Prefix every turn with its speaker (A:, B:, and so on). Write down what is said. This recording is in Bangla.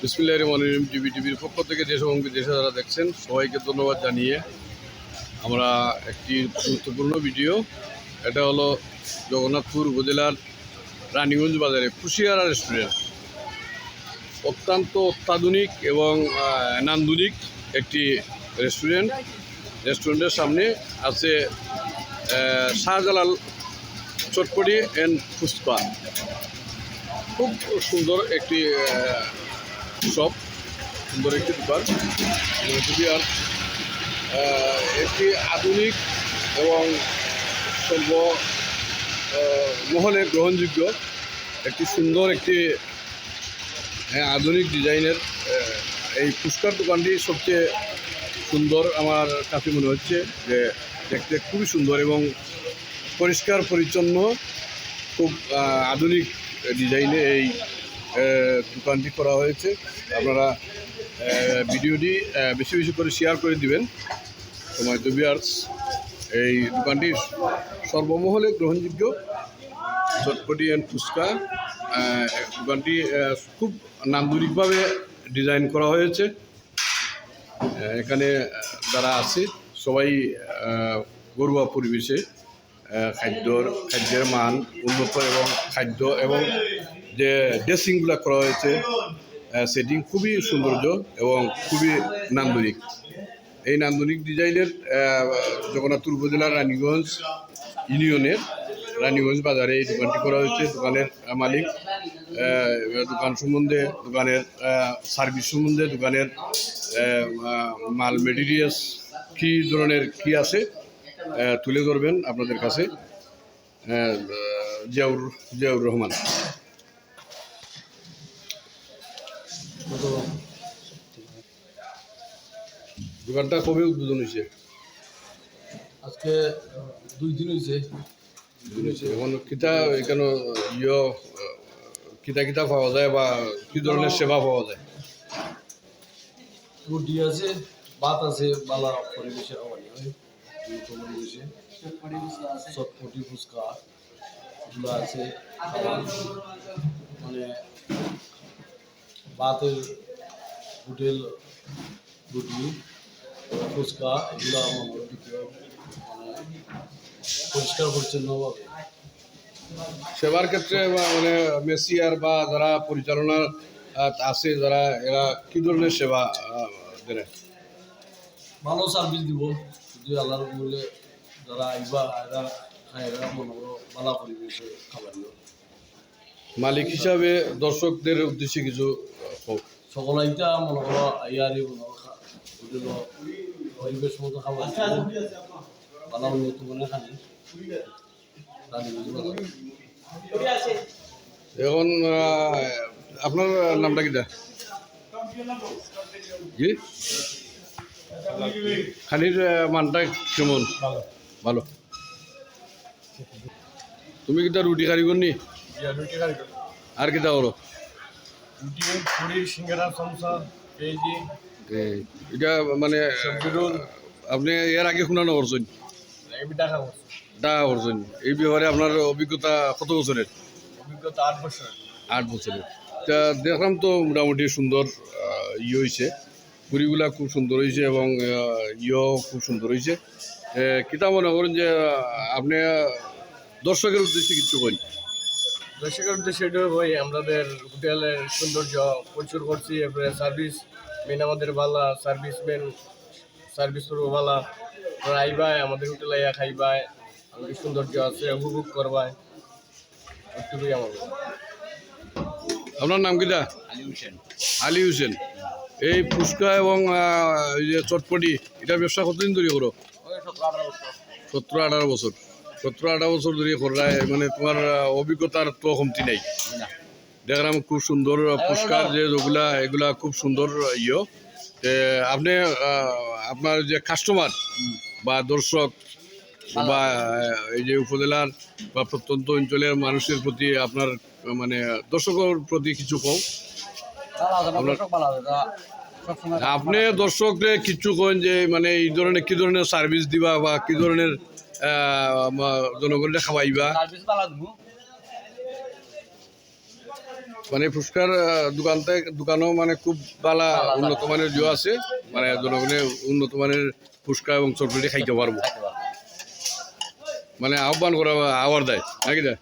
A: বিসমিল্লাহ রহমান রহিম, টিভি টিভির পক্ষ থেকে দেশ এবং বিদেশে যারা দেখছেন, সবাইকে ধন্যবাদ জানিয়ে আমরা একটি গুরুত্বপূর্ণ ভিডিও। এটা হলো জগন্নাথপুর উপজেলার রানীগঞ্জ বাজারে কুশিয়ারা রেস্টুরেন্ট। অত্যন্ত অত্যাধুনিক এবং নান্দনিক একটি রেস্টুরেন্ট। রেস্টুরেন্টের সামনে আছে শাহজালাল চটপটি অ্যান্ড ফুচকা। খুব সুন্দর একটি শপ সুন্দর একটি দোকান। আর একটি আধুনিক এবং সর্ব মহলে গ্রহণযোগ্য একটি সুন্দর একটি হ্যাঁ, আধুনিক ডিজাইনের এই ফুচকার দোকানটি সবচেয়ে সুন্দর আমার কাছে মনে হচ্ছে যে দেখতে খুবই সুন্দর এবং পরিষ্কার পরিচ্ছন্ন খুব আধুনিক ডিজাইনে এই দোকানটি করা হয়েছে, আপনারা ভিডিওটি বেশি বেশি করে শেয়ার করে দিবেন। সময় তো বিয়ার্স এই দোকানটি সর্বমহলে গ্রহণযোগ্য চটপটি অ্যান্ড ফুচকা দোকানটি খুব নান্দনিকভাবে ডিজাইন করা হয়েছে। এখানে যারা আছে, সবাই ঘরোয়া পরিবেশে খাদ্যর, খাদ্যের মান উন্নত এবং খাদ্য এবং যে ড্রেসিংগুলো করা হয়েছে সেটিং খুবই সৌন্দর্য এবং খুবই নান্দনিক। এই নান্দনিক ডিজাইনের জগন্নাথপুর উপজেলার রানীগঞ্জ ইউনিয়নের রানীগঞ্জ বাজারে এই দোকানটি করা হয়েছে। দোকানের মালিক দোকান সম্বন্ধে, দোকানের সার্ভিস সম্বন্ধে, দোকানের মাল মেটেরিয়ালস কী ধরনের কি আছে তুলে ধরবেন আপনাদের কাছে জিয়াউর জিয়াউর রহমান। দোকানটা কবে উদ্বোধন হয়েছে।
B: আজকে দুই দিন হয়েছে।
A: এখন কিতা এখানে ইয় কিতা কিতা পাওয়া যায় বা কি ধরনের সেবা পাওয়া যায়?
B: রুটি আছে ভাত আছে বালা পরিবেশে পরিবেশে চটপটি ফুচকা এগুলো আছে। মানে ভাতের হোটেল রুটি। ফুচকা এগুলো আমার পরিষ্কার পরিচ্ছন্নভাবে
A: সেবার ক্ষেত্রে মানে মেসিয়ার বা যারা পরিচালনা আছে যারা এরা কি ধরনের সেবা দেয়
B: ভালো সার্ভিস দিব। যদি আল্লাহর বলে যারা আইবা এরা এরা মনে করো ভালো পরিবেশে খাবার
A: মালিক হিসাবে দর্শকদের উদ্দেশ্যে কিছু
B: সকল আইটা মনে করো আইয়ারি মনে হোটেল পরিবেশ মতো খাবার ভালো উন্নত মানে খানি
A: এখন আপনার নামটা কিটা? জি খানির মানটা কেমন? ভালো। তুমি কিটা রুটি কারিগর নি আর কিটা করো
C: রুটি পুরি সিঙ্গারা সমসা পেঁয়াজি।
A: এটা মানে আপনি এর আগে শুনানো করছেন
C: করছে।
A: করছেন এই ব্যাপারে আপনার অভিজ্ঞতা কত বছরের?
C: অভিজ্ঞতা আট বছর
A: আট বছরের। তা দেখলাম তো মোটামুটি সুন্দর ইয়ে হয়েছে পুরীগুলা খুব সুন্দর হয়েছে এবং ইয়েও খুব সুন্দর হয়েছে কিতা মনে করেন যে আপনি দর্শকের উদ্দেশ্যে কিছু করেন
C: দর্শকের উদ্দেশ্যে এটা ভাই আমাদের হোটেলের সৌন্দর্য প্রচুর করছি এরপরে সার্ভিস মেন আমাদের ভালো সার্ভিস মেন সার্ভিস করব ভালো তোরা আইবাই আমাদের হোটেলে আইয়া খাইবাই আমাদের সৌন্দর্য আছে উপভোগ করবাই। একটুকুই আমার
A: আপনার নাম কিটা?
B: আলী হোসেন।
A: আলী হোসেন। এই ফুচকা এবং এই চটপটি এটা ব্যবসা কতদিন ধরে করো? সতেরো আঠারো বছর। সতেরো আঠারো বছর। ধরে করায় মানে তোমার অভিজ্ঞতার তো কমতি নাই। দেখলাম খুব সুন্দর পুরস্কার যে যেগুলা, এগুলা খুব সুন্দর ইয়ে। আপনি আপনার যে কাস্টমার বা দর্শক বা এই যে উপজেলার বা প্রত্যন্ত অঞ্চলের মানুষের প্রতি আপনার মানে দর্শকের প্রতি কিছু কম। আপনি দর্শকরে কিছু কেন যে মানে এই ধরনের, কি ধরনের সার্ভিস দিবা বা কি ধরনের জনগণরে খাওয়াইবা। মানে ফুচকার দোকান দোকানও মানে খুব বালা উন্নত মানের জো আছে। মানে জনগণে উন্নত মানের ফুচকা এবং চটপটি খাইতে পারব। মানে আহ্বান করা আওয়ার দেয়। নাকি দেয়